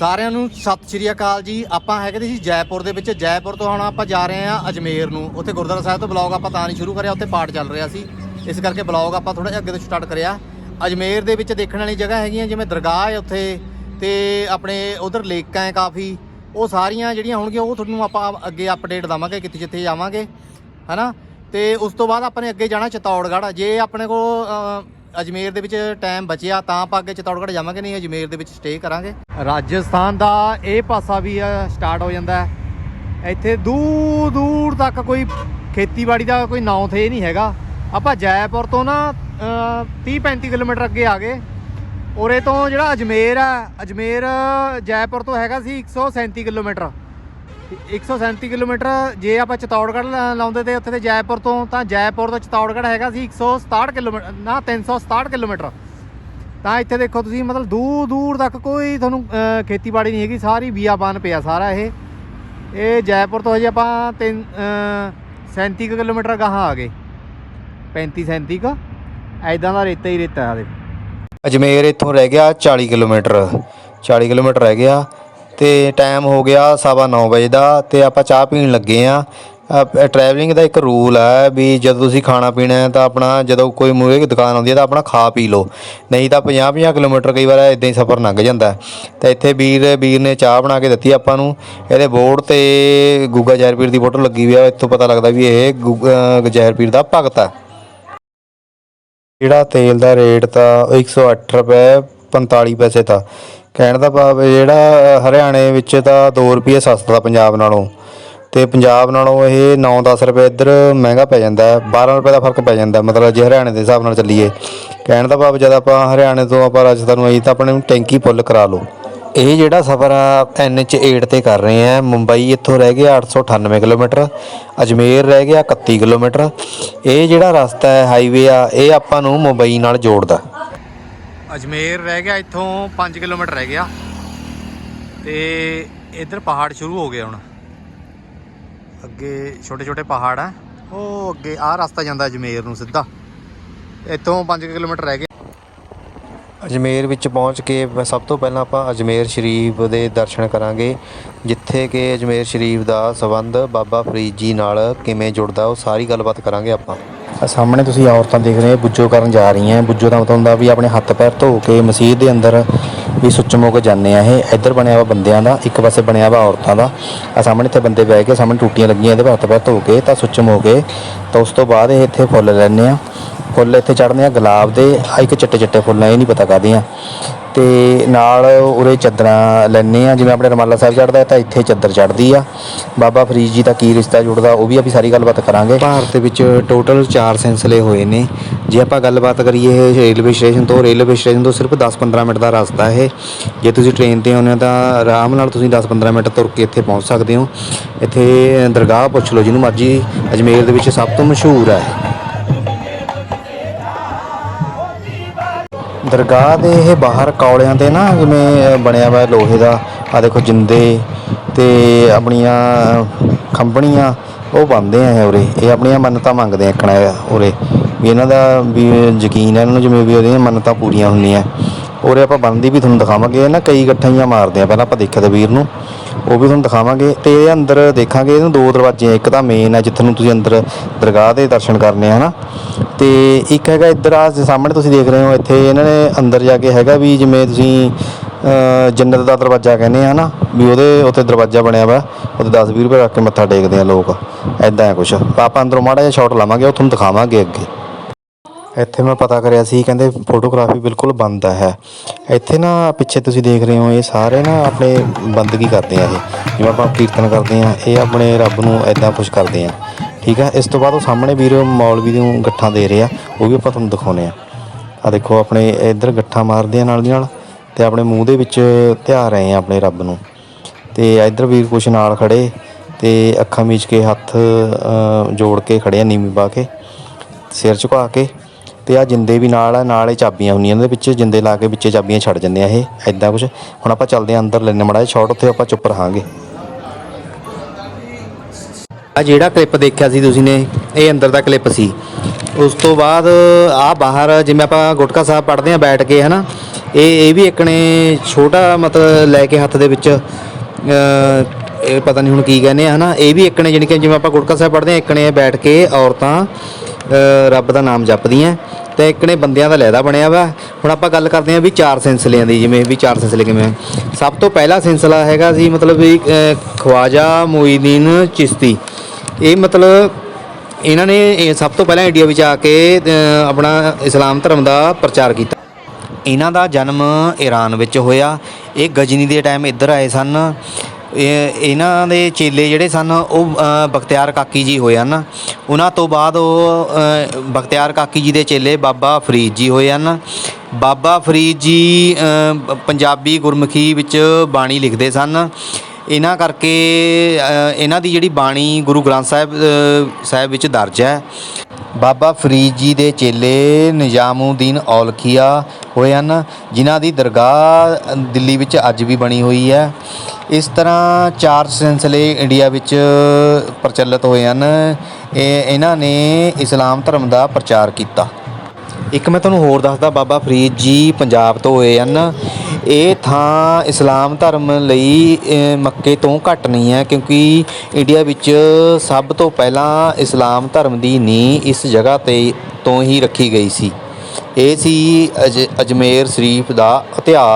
ਸਾਰਿਆਂ ਨੂੰ ਸਤਿ ਸ਼੍ਰੀ ਅਕਾਲ ਜੀ। ਆਪਾਂ ਹੈਗੇ ਸੀ ਜੈਪੁਰ ਦੇ ਵਿੱਚ। ਜੈਪੁਰ ਤੋਂ ਹੁਣ ਆਪਾਂ ਜਾ ਰਹੇ ਹਾਂ ਅਜਮੇਰ ਨੂੰ। ਉੱਥੇ ਗੁਰਦੁਆਰਾ ਸਾਹਿਬ ਤੋਂ ਬਲੌਗ ਆਪਾਂ ਤਾਂ ਨਹੀਂ ਸ਼ੁਰੂ ਕਰਿਆ, ਉੱਥੇ ਪਾਠ ਚੱਲ ਰਿਹਾ ਸੀ। ਇਸ ਕਰਕੇ ਬਲੌਗ ਆਪਾਂ ਥੋੜਾ ਜਿਹਾ ਅੱਗੇ ਤੋਂ ਸਟਾਰਟ ਕਰਿਆ। ਅਜਮੇਰ ਦੇ ਵਿੱਚ ਦੇਖਣ ਵਾਲੀ ਜਗ੍ਹਾ ਹੈਗੀਆਂ, ਜਿਵੇਂ ਦਰਗਾਹ ਹੈ ਉੱਥੇ ਤੇ ਆਪਣੇ ਉਧਰ ਲੇਕਾਂ ਹੈ ਕਾਫੀ। ਉਹ ਸਾਰੀਆਂ ਜਿਹੜੀਆਂ ਹੋਣਗੀਆਂ, ਉਹ ਤੁਹਾਨੂੰ ਆਪਾਂ ਅੱਗੇ ਅਪਡੇਟ ਦਵਾਂਗੇ, ਕਿੱਥੇ ਜਿੱਥੇ ਜਾਵਾਂਗੇ। ਹਨਾ? ਤੇ ਉਸ ਤੋਂ ਬਾਅਦ ਆਪਾਂ ਨੇ ਅੱਗੇ ਜਾਣਾ ਚਤੌੜਗੜ੍ਹ। ਜੇ ਆਪਣੇ ਕੋਲ ਅਜਮੇਰ ਦੇ ਵਿੱਚ ਟਾਈਮ ਬਚਿਆ, ਤਾਂ ਆਪਾਂ ਅੱਗੇ ਚਤੌੜਗੜ੍ਹ ਜਾਵਾਂਗੇ, ਨਹੀਂ ਅਜਮੇਰ ਦੇ ਵਿੱਚ ਸਟੇ ਕਰਾਂਗੇ। ਰਾਜਸਥਾਨ ਦਾ ਇਹ ਪਾਸਾ ਵੀ ਸਟਾਰਟ ਹੋ ਜਾਂਦਾ ਇੱਥੇ ਦੂਰ ਦੂਰ ਤੱਕ ਕੋਈ ਖੇਤੀਬਾੜੀ ਦਾ ਕੋਈ ਨਾਂ ਥੇ ਨਹੀਂ ਹੈਗਾ। ਆਪਾਂ ਜੈਪੁਰ ਤੋਂ ਨਾ 30 35 ਕਿਲੋਮੀਟਰ ਅੱਗੇ ਆ ਗਏ। ਉਰੇ ਤੋਂ ਜਿਹੜਾ ਅਜਮੇਰ ਆ ਅਜਮੇਰ ਜੈਪੁਰ ਤੋਂ ਹੈਗਾ ਸੀ 137 ਕਿਲੋਮੀਟਰ। 137 ਕਿਲੋਮੀਟਰ ਜੇ ਆਪਾਂ ਚਤੌੜਗੜ੍ਹ ਲਾਉਂਦੇ ਤੇ ਉੱਥੇ ਤੇ ਜੈਪੁਰ ਤੋਂ ਤਾਂ ਜੈਪੁਰ ਤੋਂ ਚਤੌੜਗੜ੍ਹ ਹੈਗਾ ਸੀ 167 ਕਿਲੋਮੀਟਰ ਨਾ 367 ਕਿਲੋਮੀਟਰ। ਤਾਂ ਇੱਥੇ ਦੇਖੋ ਤੁਸੀਂ ਮਤਲਬ ਦੂਰ ਦੂਰ ਤੱਕ ਕੋਈ ਤੁਹਾਨੂੰ ਖੇਤੀਬਾੜੀ ਨਹੀਂ ਹੈਗੀ ਸਾਰੀ ਬੀਆਬਾਨ ਪਿਆ ਸਾਰਾ ਇਹ। ਇਹ ਜੈਪੁਰ ਤੋਂ ਹਜੇ ਆਪਾਂ ਤਿੰਨ ਅਹ, 37 ਕੁ ਕਿਲੋਮੀਟਰ ਗਾਹਾਂ ਆ ਗਏ। 35 37 ਕ ਐਦਾਂ ਦਾ ਰੇਤਾ ਹੀ ਰੇਤਾ ਹੈ ਅਜਮੇਰ ਇੱਥੋਂ ਰਹਿ ਗਿਆ 40 ਕਿਲੋਮੀਟਰ। 40 ਕਿਲੋਮੀਟਰ ਰਹਿ ਗਿਆ। ਤੇ ਟਾਈਮ ਹੋ ਗਿਆ ਸਵਾ ਨੌ ਵਜੇ ਦਾ ਤੇ ਆਪਾਂ ਚਾਹ ਪੀਣ ਲੱਗੇ ਆ ਟਰੈਵਲਿੰਗ ਦਾ ਇੱਕ ਰੂਲ ਹੈ ਵੀ ਜਦੋਂ ਤੁਸੀਂ ਖਾਣਾ ਪੀਣਾ ਹੈ ਤਾਂ ਆਪਣਾ ਜਦੋਂ ਕੋਈ ਮੂਹਰੇ ਦੁਕਾਨ ਆਉਂਦੀ ਹੈ ਤਾਂ ਆਪਣਾ ਖਾ ਪੀ ਲਓ। ਨਹੀਂ ਤਾਂ 50 50 ਕਿਲੋਮੀਟਰ ਕਈ ਵਾਰ ਇਦਾਂ ਹੀ ਸਫ਼ਰ ਲੰਘ ਜਾਂਦਾ ਹੈ। ਇੱਥੇ ਵੀਰ ਵੀਰ ਨੇ ਚਾਹ ਬਣਾ ਕੇ ਦਿੱਤੀ ਆਪਾਂ ਨੂੰ। ਇਹਦੇ ਬੋਰਡ ਤੇ ਗੁੱਗਾ ਜੈਰ ਦੀ ਫੋਟੋ ਲੱਗੀ ਹੋਈ ਆ, ਇੱਥੋਂ ਪਤਾ ਲੱਗਦਾ ਵੀ ਇਹ ਗੁੱਗਾ ਜੈਰ ਪੀਰ ਦਾ ਭਗਤ ਹੈ। ਜਿਹੜਾ ਤੇਲ ਦਾ ਰੇਟ ਤਾਂ 108 ਰੁਪਏ 45 ਪੈਸੇ ਤਾਂ। ਕਹਿਣ ਦਾ ਭਾਵ ਜਿਹੜਾ ਹਰਿਆਣੇ ਵਿੱਚ ਤਾਂ 2 ਰੁਪਏ ਸਸਤਾ ਪੰਜਾਬ ਨਾਲੋਂ ਤੇ ਪੰਜਾਬ ਨਾਲੋਂ ਇਹ 9-10 ਰੁਪਏ ਇੱਧਰ ਮਹਿੰਗਾ ਪੈ ਜਾਂਦਾ ਹੈ 12 ਰੁਪਏ ਦਾ ਫ਼ਰਕ ਪੈ ਜਾਂਦਾ ਮਤਲਬ ਜੇ ਹਰਿਆਣੇ ਦੇ ਹਿਸਾਬ ਨਾਲ ਚੱਲੀਏ, ਕਹਿਣ ਦਾ ਭਾਵ ਜਦ ਆਪਾਂ ਹਰਿਆਣੇ ਤੋਂ ਆਪਾਂ ਰਾਜਸਥਾਨ ਨੂੰ ਆਈ ਤਾਂ ਆਪਣੇ ਨੂੰ ਟੈਂਕੀ ਫੁੱਲ ਕਰਾ ਲਓ। ਇਹ ਜਿਹੜਾ ਸਫ਼ਰ ਆ NH8 ਤੇ ਕਰ ਰਹੇ ਆ। ਮੁੰਬਈ ਇੱਥੋਂ ਰਹਿ ਗਿਆ 898 ਕਿਲੋਮੀਟਰ, ਅਜਮੇਰ ਰਹਿ ਗਿਆ 31 ਕਿਲੋਮੀਟਰ। ਇਹ ਜਿਹੜਾ ਰਸਤਾ ਹੈ ਹਾਈਵੇ ਆ, ਇਹ ਆਪਾਂ ਨੂੰ ਮੁੰਬਈ ਨਾਲ ਜੋੜਦਾ। ਅਜਮੇਰ ਰਹਿ ਗਿਆ, ਇੱਥੋਂ 5 ਕਿਲੋਮੀਟਰ ਰਹਿ ਗਿਆ। ਤੇ ਇੱਧਰ ਪਹਾੜ ਸ਼ੁਰੂ ਹੋ ਗਏ ਹੁਣ। ਅੱਗੇ ਛੋਟੇ ਛੋਟੇ ਪਹਾੜ ਆ। ਉਹ ਅੱਗੇ ਆਹ ਰਸਤਾ ਜਾਂਦਾ ਅਜਮੇਰ ਨੂੰ ਸਿੱਧਾ। ਇੱਥੋਂ 5 ਕਿਲੋਮੀਟਰ ਰਹਿ ਗਏ। ਅਜਮੇਰ ਵਿੱਚ ਪਹੁੰਚ ਕੇ ਸਭ ਤੋਂ ਪਹਿਲਾਂ ਆਪਾਂ ਅਜਮੇਰ ਸ਼ਰੀਫ ਦੇ ਦਰਸ਼ਨ ਕਰਾਂਗੇ, ਜਿੱਥੇ ਕਿ ਅਜਮੇਰ ਸ਼ਰੀਫ ਦਾ ਸਬੰਧ ਬਾਬਾ ਫਰੀਦ ਜੀ ਨਾਲ ਕਿਵੇਂ ਜੁੜਦਾ, ਉਹ ਸਾਰੀ ਗੱਲਬਾਤ ਕਰਾਂਗੇ ਆਪਾਂ। ਸਾਹਮਣੇ ਤੁਸੀਂ ਔਰਤਾਂ ਦੇਖ ਰਹੇ ਹੋ ਬੁੱਜੋ ਕਰਨ ਜਾ ਰਹੀਆਂ ਬੁੱਜੋ ਦਾ ਮਤਲਬ ਹੁੰਦਾ ਵੀ ਆਪਣੇ ਹੱਥ ਪੈਰ ਧੋ ਕੇ ਮਸਜਿਦ ਦੇ ਅੰਦਰ ਵੀ ਸੁੱਚਮ ਹੋ ਕੇ ਜਾਂਦੇ ਆ। ਇਹ ਇੱਧਰ ਬਣਿਆ ਵਾ ਬੰਦਿਆਂ ਦਾ, ਇੱਕ ਪਾਸੇ ਬਣਿਆ ਵਾ ਔਰਤਾਂ ਦਾ। ਆ ਸਾਹਮਣੇ ਇੱਥੇ ਬੰਦੇ ਬਹਿ ਕੇ ਸਾਹਮਣੇ ਟੂਟੀਆਂ ਲੱਗੀਆਂ, ਇਹਦੇ ਹੱਥ ਪੈਰ ਧੋ ਕੇ ਤਾਂ ਸੁੱਚਮ ਹੋ ਕੇ ਤਾਂ ਉਸ ਤੋਂ ਬਾਅਦ ਇਹ ਇੱਥੇ ਫੁੱਲ ਲੈਣੇ ਆ। ਫੁੱਲ ਇੱਥੇ ਚੜ੍ਹਨੇ ਆ ਗੁਲਾਬ ਦੇ, ਆ ਇੱਕ ਚਿੱਟੇ ਚਿੱਟੇ ਫੁੱਲ ਆ ਇਹ ਨਹੀਂ ਪਤਾ ਕਾਹਦੇ ਆ। ਤੇ ਨਾਲ ਉਰੇ ਚਾਦਰਾਂ ਲੈਣੇ ਆ, ਜਿਵੇਂ ਆਪਣੇ ਰਮਾਲਾ ਸਾਹਿਬ ਚੜ੍ਹਦਾ, ਤਾਂ ਇੱਥੇ ਚਾਦਰ ਚੜ੍ਹਦੀ ਆ। ਬਾਬਾ ਫਰੀਦ ਜੀ ਦਾ ਕੀ ਰਿਸ਼ਤਾ ਜੁੜਦਾ, ਉਹ ਵੀ ਆਪਾਂ ਸਾਰੀ ਗੱਲਬਾਤ ਕਰਾਂਗੇ। ਭਾਰਤ ਦੇ ਵਿੱਚ ਟੋਟਲ 4 ਸਿਲਸਿਲੇ ਹੋਏ ਨੇ। ਜੇ ਆਪਾਂ ਗੱਲਬਾਤ ਕਰੀਏ ਰੇਲਵੇ ਸਟੇਸ਼ਨ ਤੋਂ, ਰੇਲਵੇ ਸਟੇਸ਼ਨ ਤੋਂ ਸਿਰਫ 10-15 ਮਿੰਟ ਦਾ ਰਸਤਾ ਹੈ ਜੇ ਤੁਸੀਂ ਟ੍ਰੇਨ ਤੇ ਆਉਂਦੇ ਹੋ, ਤਾਂ ਆਰਾਮ ਨਾਲ ਤੁਸੀਂ 10-15 ਮਿੰਟ ਤੁਰ ਕੇ ਇੱਥੇ ਪਹੁੰਚ ਸਕਦੇ ਹੋ। ਇੱਥੇ ਦਰਗਾਹ ਪੁੱਛ ਲਓ, ਜਿਹਨੂੰ ਮਰਜ਼ੀ ਅਜਮੇਰ ਦੇ ਵਿੱਚ ਸਭ ਤੋਂ ਮਸ਼ਹੂਰ ਹੈ ਦਰਗਾਹ ਦੇ ਇਹ ਬਾਹਰ ਕੌਲਿਆਂ ਤੇ ਨਾ ਜਿਵੇਂ ਬਣਿਆ ਹੋਇਆ ਲੋਹੇ ਦਾ ਆ ਦੇਖੋ ਜਿੰਦੇ ਤੇ ਆਪਣੀਆਂ ਖੰਭਣੀਆਂ, ਉਹ ਬੰਨਦੇ ਆ ਇਹ ਉਰੇ। ਇਹ ਆਪਣੀਆਂ ਮੰਨਤਾਂ ਮੰਗਦੇ ਆ ਕਣਾ ਉਰੇ। ਵੀ ਇਹਨਾਂ ਦਾ ਵੀ ਯਕੀਨ ਹੈ ਇਹਨਾਂ ਨੂੰ ਜਿਵੇਂ ਵੀ ਉਹਦੀਆਂ ਮੰਨਤਾਂ ਪੂਰੀਆਂ ਹੁੰਦੀਆਂ। ਉਰੇ ਆਪਾਂ ਬੰਨਦੀ ਵੀ ਤੁਹਾਨੂੰ ਦਿਖਾਵਾਂਗੇ, ਇਹ ਨਾ ਕਈ ਇਕੱਠੀਆਂ ਮਾਰਦੇ ਆ, ਪਹਿਲਾਂ ਆਪਾਂ ਦੇਖਿਆ ਤਾਂ ਵੀਰ ਨੂੰ। ਉਹ ਵੀ ਤੁਹਾਨੂੰ ਦਿਖਾਵਾਂਗੇ ਤੇ ਇਹ ਅੰਦਰ ਦੇਖਾਂਗੇ, ਇਹਨੂੰ ਦੋ ਦਰਵਾਜ਼ੇ ਆ, ਇੱਕ ਤਾਂ ਮੇਨ ਹੈ ਜਿੱਥੇ ਨੂੰ ਤੁਸੀਂ ਅੰਦਰ ਦਰਗਾਹ ਦੇ ਦਰਸ਼ਨ ਕਰਨੇ ਆ, ਹਨਾ? ਤੇ ਇੱਕ ਹੈਗਾ ਇੱਧਰ ਆ ਸਾਹਮਣੇ ਤੁਸੀਂ ਦੇਖ ਰਹੇ ਹੋ, ਇੱਥੇ ਇਹਨਾਂ ਨੇ ਅੰਦਰ ਜਾ ਕੇ ਹੈਗਾ ਵੀ ਜਿਵੇਂ ਤੁਸੀਂ ਜੰਨਤ ਦਾ ਦਰਵਾਜ਼ਾ ਕਹਿੰਦੇ ਆ ਨਾ ਵੀ ਉਹਦੇ ਉੱਥੇ ਦਰਵਾਜ਼ਾ ਬਣਿਆ ਵਾ ਉਹਤੇ 10 20 ਰੁਪਏ ਰੱਖ ਕੇ ਮੱਥਾ ਟੇਕਦੇ ਆ ਲੋਕ ਐਦਾਂ ਹੈ ਕੁਛ। ਆਪਾਂ ਅੰਦਰੋਂ ਮਾੜਾ ਜਿਹਾ ਸ਼ਾਟ ਲਾਵਾਂਗੇ, ਉਹ ਤੁਹਾਨੂੰ ਦਿਖਾਵਾਂਗੇ ਅੱਗੇ। ਇੱਥੇ ਮੈਂ ਪਤਾ ਕਰਿਆ ਸੀ, ਕਹਿੰਦੇ ਫੋਟੋਗ੍ਰਾਫੀ ਬਿਲਕੁਲ ਬੰਦ ਹੈ ਇੱਥੇ ਨਾ ਪਿੱਛੇ ਤੁਸੀਂ ਦੇਖ ਰਹੇ ਹੋ, ਇਹ ਸਾਰੇ ਨਾ ਆਪਣੇ ਬੰਦਗੀ ਕਰਦੇ ਆ ਇਹ। ਜਿਵੇਂ ਆਪਾਂ ਕੀਰਤਨ ਕਰਦੇ ਆ, ਇਹ ਆਪਣੇ ਰੱਬ ਨੂੰ ਐਦਾਂ ਖੁਸ਼ ਕਰਦੇ ਆ। ਠੀਕ ਆ? ਇਸ ਤੋਂ ਬਾਅਦ ਉਹ ਸਾਹਮਣੇ ਵੀਰ ਮੌਲਵੀ ਨੂੰ ਗੱਠਾਂ ਦੇ ਰਹੇ ਆ, ਉਹ ਵੀ ਆਪਾਂ ਤੁਹਾਨੂੰ ਦਿਖਾਉਨੇ ਆ। ਆ ਦੇਖੋ, ਆਪਣੇ ਇੱਧਰ ਗੱਠਾਂ ਮਾਰਦੇ ਆ ਨਾਲ ਦੀ ਨਾਲ, ਤੇ ਆਪਣੇ ਮੂੰਹ ਦੇ ਵਿੱਚ ਧਿਆ ਰਹੇ ਆ ਆਪਣੇ ਰੱਬ ਨੂੰ। ਤੇ ਇੱਧਰ ਵੀਰ ਕੁਛ ਨਾਲ ਖੜੇ, ਤੇ ਅੱਖਾਂ ਮੀਚ ਕੇ ਹੱਥ ਜੋੜ ਕੇ ਖੜੇ ਆ, ਨੀਵੀਂ ਪਾ ਕੇ, ਸਿਰ ਝੁਕਾ ਕੇ। ਤੇ ਆ ਜਿੰਦੇ ਵੀ ਨਾਲ ਆ, ਨਾਲ ਇਹ ਚਾਬੀਆਂ ਹੁੰਦੀਆਂ ਇਹਦੇ ਵਿੱਚ ਜਿੰਦੇ ਲਾ ਕੇ ਵਿੱਚੇ ਚਾਬੀਆਂ ਛੱਡ ਜਾਂਦੇ ਆ ਇਹ ਐਦਾਂ ਕੁਝ ਹੁਣ ਆਪਾਂ ਚੱਲਦੇ ਆ ਅੰਦਰ ਲੈਣੇ ਮੜਾ ਸ਼ਾਟ ਉੱਥੇ ਆਪਾਂ ਚੁੱਪ ਰਹਾਂਗੇ। ਆ ਜਿਹੜਾ ਕਲਿੱਪ ਦੇਖਿਆ ਸੀ ਤੁਸੀਂ ਨੇ, ਇਹ ਅੰਦਰ ਦਾ ਕਲਿੱਪ ਸੀ। ਉਸ ਤੋਂ ਬਾਅਦ ਆ ਬਾਹਰ, ਜਿਵੇਂ ਆਪਾਂ ਗੁਟਕਾ ਸਾਹਿਬ ਪੜ੍ਹਦੇ ਆ ਬੈਠ ਕੇ, ਹਨਾ, ਇਹ ਇਹ ਵੀ ਇੱਕ ਨੇ ਛੋਟਾ ਮਤਲਬ ਲੈ ਕੇ ਹੱਥ ਦੇ ਵਿੱਚ ਇਹ ਪਤਾ ਨਹੀਂ ਹੁਣ ਕੀ ਕਹਿੰਦੇ ਆ, ਹਨਾ, ਇਹ ਵੀ ਇੱਕ ਨੇ, ਜਾਣੀ ਕਿ ਜਿਵੇਂ ਆਪਾਂ ਗੁਟਕਾ ਸਾਹਿਬ ਪੜ੍ਹਦੇ ਆ ਇੱਕ ਨੇ ਬੈਠ ਕੇ ਔਰਤਾਂ ਰੱਬ ਦਾ ਨਾਮ ਜਪਦੀਆਂ ਤੇ ਇੱਕ ਨੇ ਬੰਦਿਆਂ ਦਾ ਲਹਿਦਾ ਬਣਿਆ ਵਾ। ਹੁਣ ਆਪਾਂ ਗੱਲ ਕਰਦੇ ਆ ਵੀ ਚਾਰ ਸਿਲਸਿਲਿਆਂ ਦੀ, ਜਿਵੇਂ ਵੀ ਚਾਰ ਸਿਲਸਿਲੇ ਕਿਵੇਂ ਸਭ ਤੋਂ ਪਹਿਲਾ ਸਿਲਸਿਲਾ ਹੈਗਾ ਸੀ ਮਤਲਬ ਵੀ ਖਵਾਜਾ ਮੋਈਦੀਨ ਚਿਸ਼ਤੀ। ਇਹ ਮਤਲਬ ਇਹਨਾਂ ਨੇ ਸਭ ਤੋਂ ਪਹਿਲਾਂ ਇੰਡੀਆ ਵਿੱਚ ਆ ਕੇ ਆਪਣਾ ਇਸਲਾਮ ਧਰਮ ਦਾ ਪ੍ਰਚਾਰ ਕੀਤਾ। ਇਹਨਾਂ ਦਾ ਜਨਮ ਈਰਾਨ ਵਿੱਚ ਹੋਇਆ। ਇਹ ਗਜਨੀ ਦੇ ਟਾਈਮ ਇੱਧਰ ਆਏ ਸਨ। ਇਹ ਇਹਨਾਂ ਦੇ ਚੇਲੇ ਜਿਹੜੇ ਸਨ, ਉਹ ਬਖਤਿਆਰ ਕਾਕੀ ਜੀ ਹੋਏ ਹਨ। ਉਹਨਾਂ ਤੋਂ ਬਾਅਦ ਉਹ ਬਖਤਿਆਰ ਕਾਕੀ ਜੀ ਦੇ ਚੇਲੇ ਬਾਬਾ ਫਰੀਦ ਜੀ ਹੋਏ ਹਨ। ਬਾਬਾ ਫਰੀਦ ਜੀ ਪੰਜਾਬੀ ਗੁਰਮੁਖੀ ਵਿੱਚ ਬਾਣੀ ਲਿਖਦੇ ਸਨ। ਇਹਨਾਂ ਕਰਕੇ ਇਹਨਾਂ ਦੀ ਜਿਹੜੀ ਬਾਣੀ ਗੁਰੂ ਗ੍ਰੰਥ ਸਾਹਿਬ ਸਾਹਿਬ ਵਿੱਚ ਦਰਜ ਹੈ। ਬਾਬਾ ਫਰੀਦ ਜੀ ਦੇ ਚੇਲੇ ਨਿਜ਼ਾਮੂਦੀਨ ਔਲਖੀਆ ਹੋਏ ਹਨ, ਜਿਨ੍ਹਾਂ ਦੀ ਦਰਗਾਹ ਦਿੱਲੀ ਵਿੱਚ ਅੱਜ ਵੀ ਬਣੀ ਹੋਈ ਹੈ। ਇਸ ਤਰ੍ਹਾਂ ਚਾਰ ਸਿਲਸਿਲੇ ਇੰਡੀਆ ਵਿੱਚ ਪ੍ਰਚਲਿਤ ਹੋਏ ਹਨ। ਇਹ, ਇਹਨਾਂ ਨੇ ਇਸਲਾਮ ਧਰਮ ਦਾ ਪ੍ਰਚਾਰ ਕੀਤਾ। ਇੱਕ ਮੈਂ ਤੁਹਾਨੂੰ ਹੋਰ ਦੱਸਦਾ, ਬਾਬਾ ਫਰੀਦ ਜੀ ਪੰਜਾਬ ਤੋਂ ਹੋਏ ਹਨ। ਇਹ ਥਾਂ ਇਸਲਾਮ ਧਰਮ ਲਈ ਮੱਕੇ ਤੋਂ ਘੱਟ ਨਹੀਂ ਹੈ ਕਿਉਂਕਿ ਇੰਡੀਆ ਵਿੱਚ ਸਭ ਤੋਂ ਪਹਿਲਾਂ ਇਸਲਾਮ ਧਰਮ ਦੀ ਨੀਂਹ ਇਸ ਜਗ੍ਹਾ ਤੇ ਤੋਂ ਹੀ ਰੱਖੀ ਗਈ ਸੀ। ਇਹ ਸੀ ਅਜ, ਅਜਮੇਰ ਸ਼ਰੀਫ ਦਾ ਇਤਿਹਾਸ।